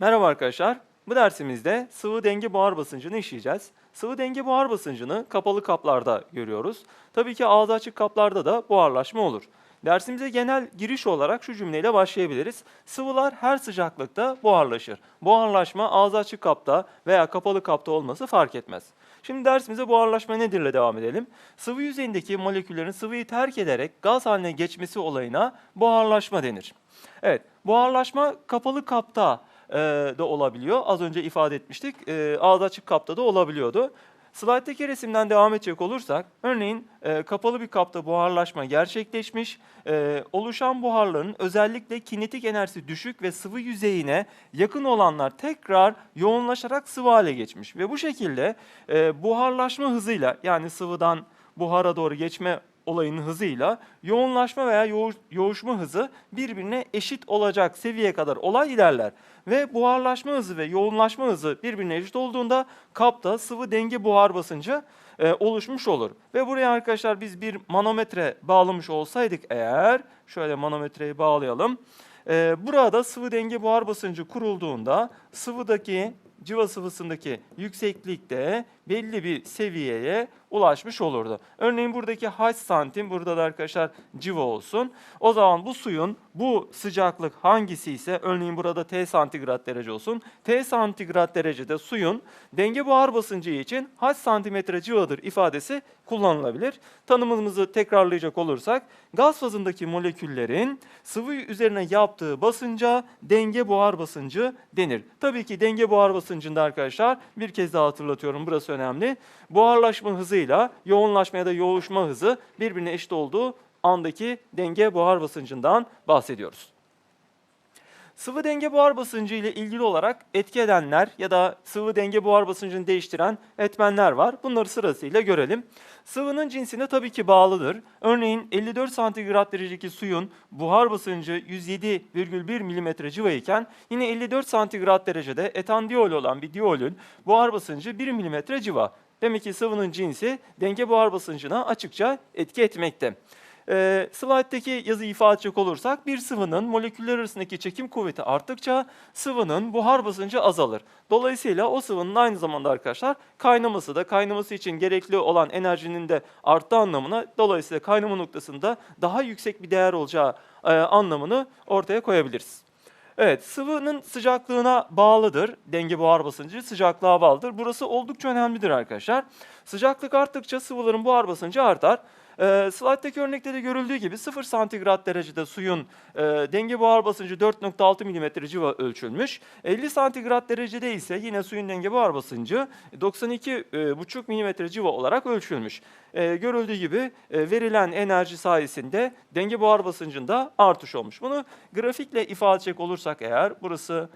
Merhaba arkadaşlar. Bu dersimizde sıvı denge buhar basıncını işleyeceğiz. Sıvı denge buhar basıncını kapalı kaplarda görüyoruz. Tabii ki ağzı açık kaplarda da buharlaşma olur. Dersimize genel giriş olarak şu cümleyle başlayabiliriz. Sıvılar her sıcaklıkta buharlaşır. Buharlaşma ağzı açık kapta veya kapalı kapta olması fark etmez. Şimdi dersimize buharlaşma nedirle devam edelim. Sıvı yüzeyindeki moleküllerin sıvıyı terk ederek gaz haline geçmesi olayına buharlaşma denir. Evet, buharlaşma kapalı kapta e, da olabiliyor. Az önce ifade etmiştik. E, ağzı açık kapta da olabiliyordu. Slayttaki resimden devam edecek olursak, örneğin e, kapalı bir kapta buharlaşma gerçekleşmiş. E, oluşan buharların özellikle kinetik enerjisi düşük ve sıvı yüzeyine yakın olanlar tekrar yoğunlaşarak sıvı hale geçmiş. Ve bu şekilde e, buharlaşma hızıyla yani sıvıdan buhara doğru geçme olayının hızıyla yoğunlaşma veya yoğuş- yoğuşma hızı birbirine eşit olacak seviyeye kadar olay ilerler. Ve buharlaşma hızı ve yoğunlaşma hızı birbirine eşit olduğunda kapta sıvı denge buhar basıncı e, oluşmuş olur. Ve buraya arkadaşlar biz bir manometre bağlamış olsaydık eğer, şöyle manometreyi bağlayalım. E, burada sıvı denge buhar basıncı kurulduğunda sıvıdaki civa sıvısındaki yükseklik de belli bir seviyeye ulaşmış olurdu. Örneğin buradaki h santim, burada da arkadaşlar civa olsun. O zaman bu suyun bu sıcaklık hangisi ise örneğin burada T santigrat derece olsun. T santigrat derecede suyun denge buhar basıncı için h santimetre civadır ifadesi kullanılabilir. Tanımımızı tekrarlayacak olursak gaz fazındaki moleküllerin sıvı üzerine yaptığı basınca denge buhar basıncı denir. Tabii ki denge buhar basıncında arkadaşlar bir kez daha hatırlatıyorum burası önemli. Buharlaşma hızıyla yoğunlaşma ya da yoğuşma hızı birbirine eşit olduğu andaki denge buhar basıncından bahsediyoruz. Sıvı denge buhar basıncı ile ilgili olarak etki edenler ya da sıvı denge buhar basıncını değiştiren etmenler var. Bunları sırasıyla görelim. Sıvının cinsine tabii ki bağlıdır. Örneğin 54 santigrat derecedeki suyun buhar basıncı 107,1 mm civa iken yine 54 santigrat derecede etandiyol olan bir diyolün buhar basıncı 1 mm civa. Demek ki sıvının cinsi denge buhar basıncına açıkça etki etmekte. E, slayttaki yazıyı ifade edecek olursak bir sıvının moleküller arasındaki çekim kuvveti arttıkça sıvının buhar basıncı azalır. Dolayısıyla o sıvının aynı zamanda arkadaşlar kaynaması da kaynaması için gerekli olan enerjinin de arttığı anlamına dolayısıyla kaynama noktasında daha yüksek bir değer olacağı e, anlamını ortaya koyabiliriz. Evet, sıvının sıcaklığına bağlıdır. Denge buhar basıncı sıcaklığa bağlıdır. Burası oldukça önemlidir arkadaşlar. Sıcaklık arttıkça sıvıların buhar basıncı artar. Ee, slayttaki örnekte de görüldüğü gibi 0 santigrat derecede suyun e, denge buhar basıncı 4.6 mm civa ölçülmüş. 50 santigrat derecede ise yine suyun denge buhar basıncı 92,5 mm civa olarak ölçülmüş. Ee, görüldüğü gibi e, verilen enerji sayesinde denge buhar basıncında artış olmuş. Bunu grafikle ifade edecek olursak eğer burası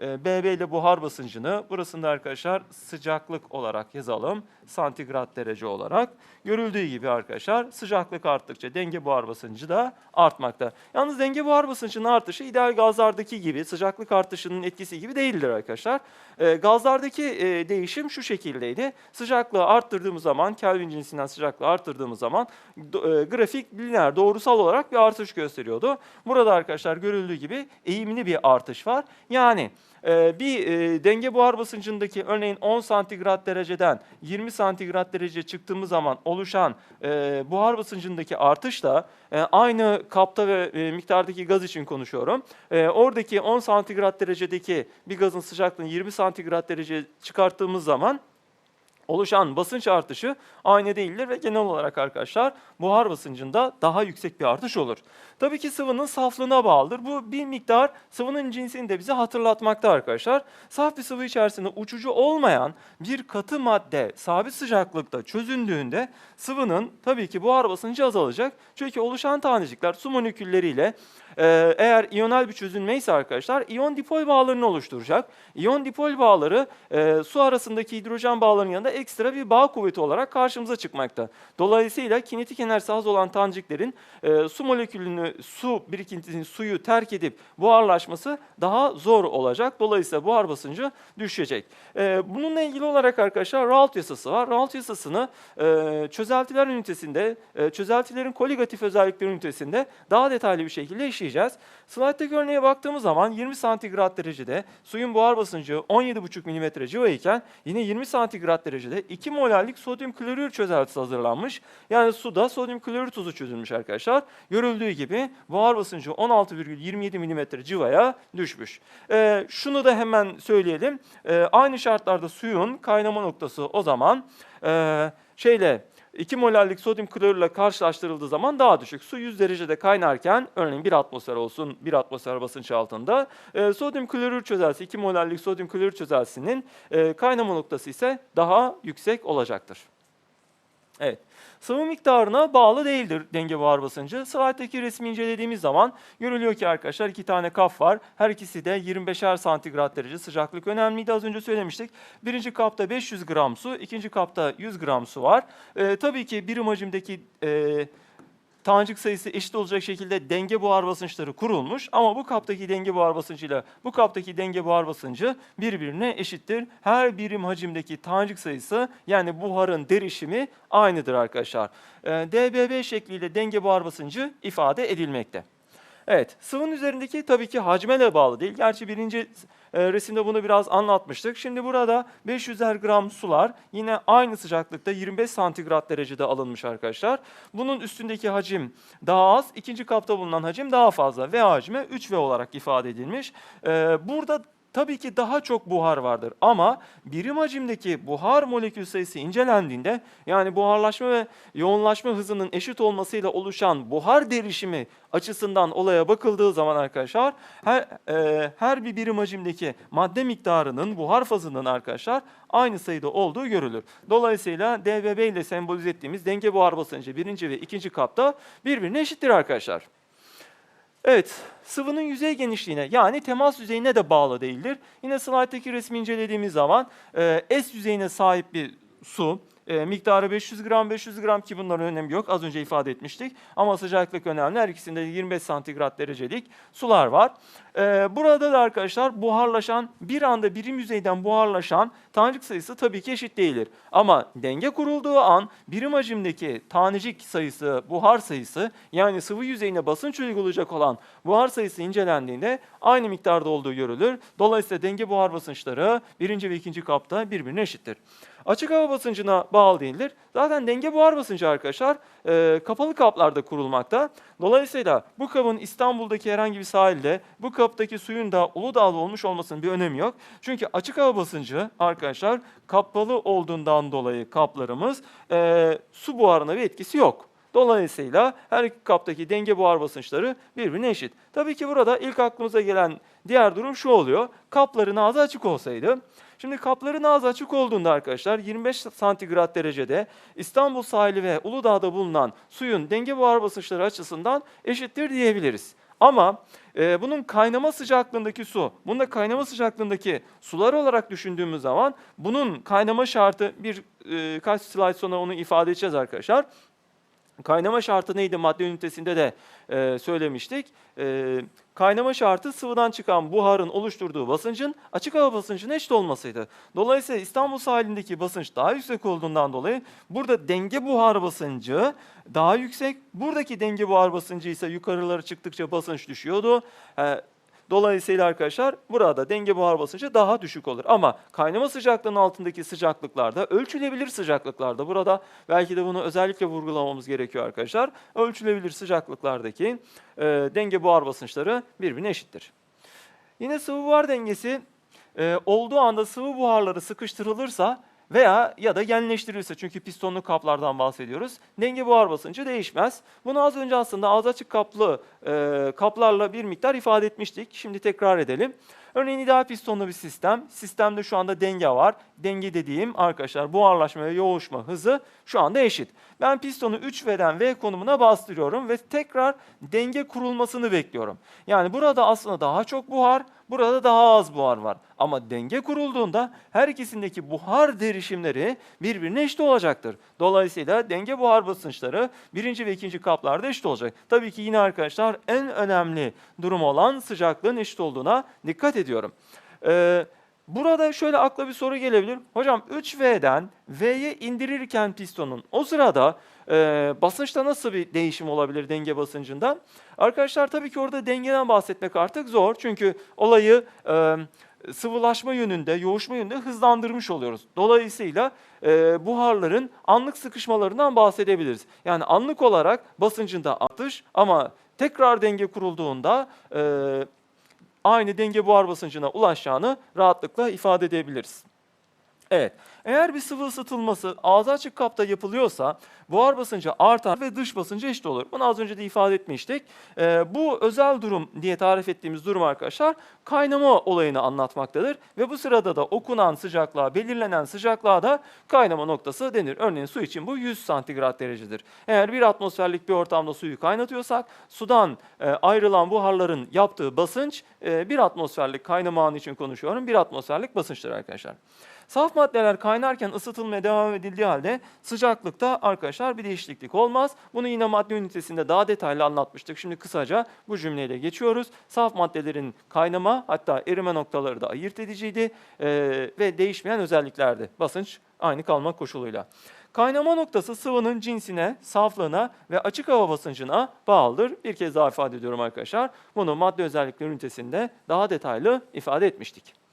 e, BB ile buhar basıncını burasında arkadaşlar sıcaklık olarak yazalım. Santigrat derece olarak. Görüldüğü gibi arkadaşlar sıcaklık arttıkça denge buhar basıncı da artmakta. Yalnız denge buhar basıncının artışı ideal gazlardaki gibi sıcaklık artışının etkisi gibi değildir arkadaşlar. E, gazlardaki e, değişim şu şekildeydi. Sıcaklığı arttırdığımız zaman Kelvin cinsinden sıcaklığı arttırdığımız zaman e, grafik lineer doğrusal olarak bir artış gösteriyordu. Burada arkadaşlar görüldüğü gibi eğimli bir artış var. Yani ee, bir e, denge buhar basıncındaki örneğin 10 santigrat dereceden 20 santigrat derece çıktığımız zaman oluşan e, buhar basıncındaki artışla e, aynı kapta ve e, miktardaki gaz için konuşuyorum. Oradaki 10 santigrat derecedeki bir gazın sıcaklığını 20 santigrat derece çıkarttığımız zaman oluşan basınç artışı aynı değildir ve genel olarak arkadaşlar buhar basıncında daha yüksek bir artış olur. Tabii ki sıvının saflığına bağlıdır. Bu bir miktar sıvının cinsini de bize hatırlatmakta arkadaşlar. Saf bir sıvı içerisinde uçucu olmayan bir katı madde sabit sıcaklıkta çözündüğünde sıvının tabii ki buhar basıncı azalacak. Çünkü oluşan tanecikler su molekülleriyle ee, eğer iyonel bir çözünme ise arkadaşlar iyon dipol bağlarını oluşturacak. İyon dipol bağları e, su arasındaki hidrojen bağlarının yanında ekstra bir bağ kuvveti olarak karşımıza çıkmakta. Dolayısıyla kinetik enerjisi az olan taneciklerin e, su molekülünü, su birikintisinin suyu terk edip buharlaşması daha zor olacak. Dolayısıyla buhar basıncı düşecek. E, bununla ilgili olarak arkadaşlar Raoult yasası var. Raoult yasasını e, çözeltiler ünitesinde, e, çözeltilerin koligatif özellikleri ünitesinde daha detaylı bir şekilde işleyeceğiz. Slide'daki örneğe baktığımız zaman 20 santigrat derecede suyun buhar basıncı 17,5 mm civarıyken yine 20 santigrat derecede 2 molarlik sodyum klorür çözeltisi hazırlanmış. Yani suda sodyum klorür tuzu çözülmüş arkadaşlar. Görüldüğü gibi buhar basıncı 16,27 mm civaya düşmüş. Ee, şunu da hemen söyleyelim. Ee, aynı şartlarda suyun kaynama noktası o zaman e, şeyle 2 molarlik sodyum klorürle karşılaştırıldığı zaman daha düşük. Su 100 derecede kaynarken örneğin 1 atmosfer olsun 1 atmosfer basınç altında e, sodyum klorür çözeltisi 2 molarlik sodyum klorür çözeltisinin e, kaynama noktası ise daha yüksek olacaktır. Evet. Sıvı miktarına bağlı değildir denge buhar basıncı. Slide'daki resmi incelediğimiz zaman görülüyor ki arkadaşlar iki tane kap var. Her ikisi de 25'er santigrat derece sıcaklık önemliydi. Az önce söylemiştik. Birinci kapta 500 gram su, ikinci kapta 100 gram su var. Ee, tabii ki birim hacimdeki e, tanecik sayısı eşit olacak şekilde denge buhar basınçları kurulmuş ama bu kaptaki denge buhar basıncıyla bu kaptaki denge buhar basıncı birbirine eşittir. Her birim hacimdeki tanecik sayısı yani buharın derişimi aynıdır arkadaşlar. Ee, DBB şekliyle denge buhar basıncı ifade edilmekte. Evet, sıvının üzerindeki tabii ki hacme de bağlı değil. Gerçi birinci e, resimde bunu biraz anlatmıştık. Şimdi burada 500'er gram sular yine aynı sıcaklıkta 25 santigrat derecede alınmış arkadaşlar. Bunun üstündeki hacim daha az, ikinci kapta bulunan hacim daha fazla. V hacmi 3V olarak ifade edilmiş. E, burada tabii ki daha çok buhar vardır ama birim hacimdeki buhar molekül sayısı incelendiğinde yani buharlaşma ve yoğunlaşma hızının eşit olmasıyla oluşan buhar derişimi açısından olaya bakıldığı zaman arkadaşlar her, e, her bir birim hacimdeki madde miktarının buhar fazının arkadaşlar aynı sayıda olduğu görülür. Dolayısıyla DVB ile sembolize ettiğimiz denge buhar basıncı birinci ve ikinci kapta birbirine eşittir arkadaşlar. Evet, sıvının yüzey genişliğine yani temas yüzeyine de bağlı değildir. Yine slayttaki resmi incelediğimiz zaman e, S yüzeyine sahip bir su, e, miktarı 500 gram 500 gram ki bunların önemi yok. Az önce ifade etmiştik. Ama sıcaklık önemli. Her ikisinde 25 santigrat derecelik sular var. E, burada da arkadaşlar buharlaşan bir anda birim yüzeyden buharlaşan tanecik sayısı tabii ki eşit değildir. Ama denge kurulduğu an birim hacimdeki tanecik sayısı, buhar sayısı yani sıvı yüzeyine basınç uygulayacak olan buhar sayısı incelendiğinde aynı miktarda olduğu görülür. Dolayısıyla denge buhar basınçları birinci ve ikinci kapta birbirine eşittir. Açık hava basıncına bağlı değildir. Zaten denge buhar basıncı arkadaşlar e, kapalı kaplarda kurulmakta. Dolayısıyla bu kabın İstanbul'daki herhangi bir sahilde bu kaptaki suyun da Uludağ'da olmuş olmasının bir önemi yok. Çünkü açık hava basıncı arkadaşlar kapalı olduğundan dolayı kaplarımız e, su buharına bir etkisi yok. Dolayısıyla her iki kaptaki denge buhar basınçları birbirine eşit. Tabii ki burada ilk aklımıza gelen diğer durum şu oluyor. Kapların ağzı açık olsaydı Şimdi kapların ağzı açık olduğunda arkadaşlar 25 santigrat derecede İstanbul sahili ve Uludağ'da bulunan suyun denge buhar basınçları açısından eşittir diyebiliriz. Ama e, bunun kaynama sıcaklığındaki su, bunu da kaynama sıcaklığındaki sular olarak düşündüğümüz zaman bunun kaynama şartı bir e, kaç slide sonra onu ifade edeceğiz arkadaşlar. Kaynama şartı neydi madde ünitesinde de e, söylemiştik. E, kaynama şartı sıvıdan çıkan buharın oluşturduğu basıncın açık hava basıncına eşit olmasıydı. Dolayısıyla İstanbul sahilindeki basınç daha yüksek olduğundan dolayı burada denge buhar basıncı daha yüksek. Buradaki denge buhar basıncı ise yukarılara çıktıkça basınç düşüyordu. E, Dolayısıyla arkadaşlar burada denge buhar basıncı daha düşük olur. Ama kaynama sıcaklığının altındaki sıcaklıklarda, ölçülebilir sıcaklıklarda burada belki de bunu özellikle vurgulamamız gerekiyor arkadaşlar. Ölçülebilir sıcaklıklardaki e, denge buhar basınçları birbirine eşittir. Yine sıvı buhar dengesi e, olduğu anda sıvı buharları sıkıştırılırsa veya ya da genleştirilirse çünkü pistonlu kaplardan bahsediyoruz. Denge buhar basıncı değişmez. Bunu az önce aslında ağız açık kaplı e, kaplarla bir miktar ifade etmiştik. Şimdi tekrar edelim. Örneğin ideal pistonlu bir sistem. Sistemde şu anda denge var. Denge dediğim arkadaşlar buharlaşma ve yoğuşma hızı şu anda eşit. Ben pistonu 3V'den V konumuna bastırıyorum ve tekrar denge kurulmasını bekliyorum. Yani burada aslında daha çok buhar, burada daha az buhar var. Ama denge kurulduğunda her ikisindeki buhar derişimleri birbirine eşit olacaktır. Dolayısıyla denge buhar basınçları birinci ve ikinci kaplarda eşit olacak. Tabii ki yine arkadaşlar en önemli durum olan sıcaklığın eşit olduğuna dikkat ediyorum. Ee, Burada şöyle akla bir soru gelebilir. Hocam 3V'den V'ye indirirken pistonun o sırada e, basınçta nasıl bir değişim olabilir denge basıncında? Arkadaşlar tabii ki orada dengeden bahsetmek artık zor. Çünkü olayı e, sıvılaşma yönünde, yoğuşma yönünde hızlandırmış oluyoruz. Dolayısıyla e, buharların anlık sıkışmalarından bahsedebiliriz. Yani anlık olarak basıncında artış ama tekrar denge kurulduğunda e, aynı denge buhar basıncına ulaşacağını rahatlıkla ifade edebiliriz. Evet, eğer bir sıvı ısıtılması ağzı açık kapta yapılıyorsa buhar basıncı artar ve dış basıncı eşit olur. Bunu az önce de ifade etmiştik. Ee, bu özel durum diye tarif ettiğimiz durum arkadaşlar kaynama olayını anlatmaktadır. Ve bu sırada da okunan sıcaklığa, belirlenen sıcaklığa da kaynama noktası denir. Örneğin su için bu 100 santigrat derecedir. Eğer bir atmosferlik bir ortamda suyu kaynatıyorsak sudan e, ayrılan buharların yaptığı basınç e, bir atmosferlik kaynama anı için konuşuyorum. Bir atmosferlik basınçtır arkadaşlar. Saf maddeler kaynarken ısıtılmaya devam edildiği halde sıcaklıkta arkadaşlar bir değişiklik olmaz. Bunu yine madde ünitesinde daha detaylı anlatmıştık. Şimdi kısaca bu cümleyle geçiyoruz. Saf maddelerin kaynama hatta erime noktaları da ayırt ediciydi ee, ve değişmeyen özelliklerdi. Basınç aynı kalmak koşuluyla. Kaynama noktası sıvının cinsine, saflığına ve açık hava basıncına bağlıdır. Bir kez daha ifade ediyorum arkadaşlar. Bunu madde özellikleri ünitesinde daha detaylı ifade etmiştik.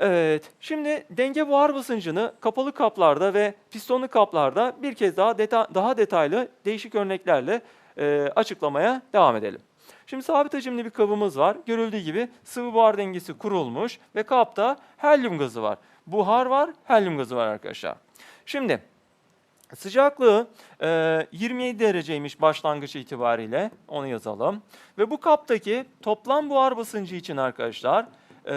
Evet, şimdi denge buhar basıncını kapalı kaplarda ve pistonlu kaplarda bir kez daha deta- daha detaylı değişik örneklerle e, açıklamaya devam edelim. Şimdi sabit hacimli bir kabımız var. Görüldüğü gibi sıvı buhar dengesi kurulmuş ve kapta helyum gazı var. Buhar var, helyum gazı var arkadaşlar. Şimdi sıcaklığı e, 27 dereceymiş başlangıç itibariyle. Onu yazalım. Ve bu kaptaki toplam buhar basıncı için arkadaşlar e,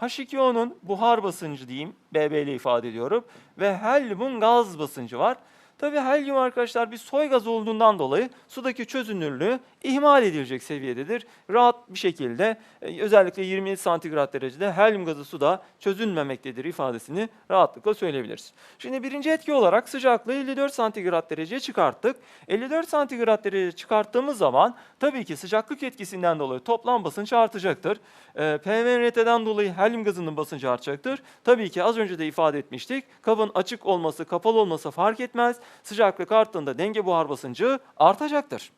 H2O'nun buhar basıncı diyeyim, BB ile ifade ediyorum ve helyumun gaz basıncı var. Tabii helyum arkadaşlar bir soy gaz olduğundan dolayı sudaki çözünürlüğü ihmal edilecek seviyededir. Rahat bir şekilde e, özellikle 27 santigrat derecede helyum gazı suda çözünmemektedir ifadesini rahatlıkla söyleyebiliriz. Şimdi birinci etki olarak sıcaklığı 54 santigrat dereceye çıkarttık. 54 santigrat dereceye çıkarttığımız zaman tabii ki sıcaklık etkisinden dolayı toplam basınç artacaktır. E, PVRT'den dolayı helyum gazının basıncı artacaktır. Tabii ki az önce de ifade etmiştik. Kabın açık olması, kapalı olması fark etmez. Sıcaklık arttığında denge buhar basıncı artacaktır.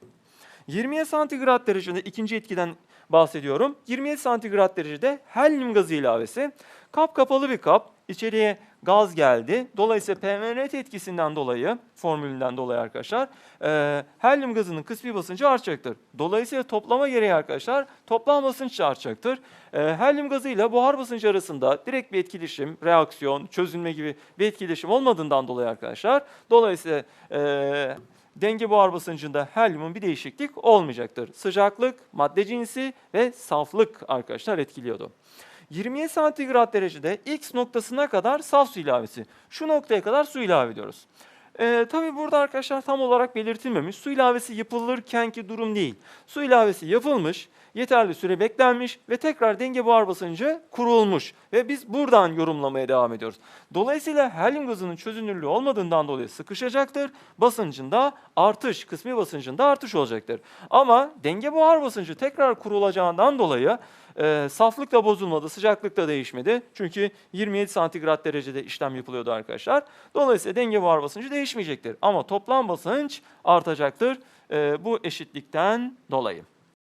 27 santigrat derecede ikinci etkiden bahsediyorum. 27 santigrat derecede helyum gazı ilavesi. Kap kapalı bir kap. İçeriye gaz geldi. Dolayısıyla PMRT etkisinden dolayı, formülünden dolayı arkadaşlar, e, helyum gazının kısmi basıncı artacaktır. Dolayısıyla toplama gereği arkadaşlar, toplam basınç artacaktır. E, helyum gazı ile buhar basıncı arasında direkt bir etkileşim, reaksiyon, çözünme gibi bir etkileşim olmadığından dolayı arkadaşlar, dolayısıyla e, denge buhar basıncında helyumun bir değişiklik olmayacaktır. Sıcaklık, madde cinsi ve saflık arkadaşlar etkiliyordu. 27 santigrat derecede X noktasına kadar saf su ilavesi. Şu noktaya kadar su ilave ediyoruz. Ee, tabii burada arkadaşlar tam olarak belirtilmemiş. Su ilavesi yapılırkenki durum değil. Su ilavesi yapılmış, yeterli süre beklenmiş ve tekrar denge buhar basıncı kurulmuş. Ve biz buradan yorumlamaya devam ediyoruz. Dolayısıyla helyum gazının çözünürlüğü olmadığından dolayı sıkışacaktır. Basıncında artış, kısmi basıncında artış olacaktır. Ama denge buhar basıncı tekrar kurulacağından dolayı e, saflık da bozulmadı, sıcaklık da değişmedi. Çünkü 27 santigrat derecede işlem yapılıyordu arkadaşlar. Dolayısıyla denge buhar basıncı değişmeyecektir. Ama toplam basınç artacaktır e, bu eşitlikten dolayı.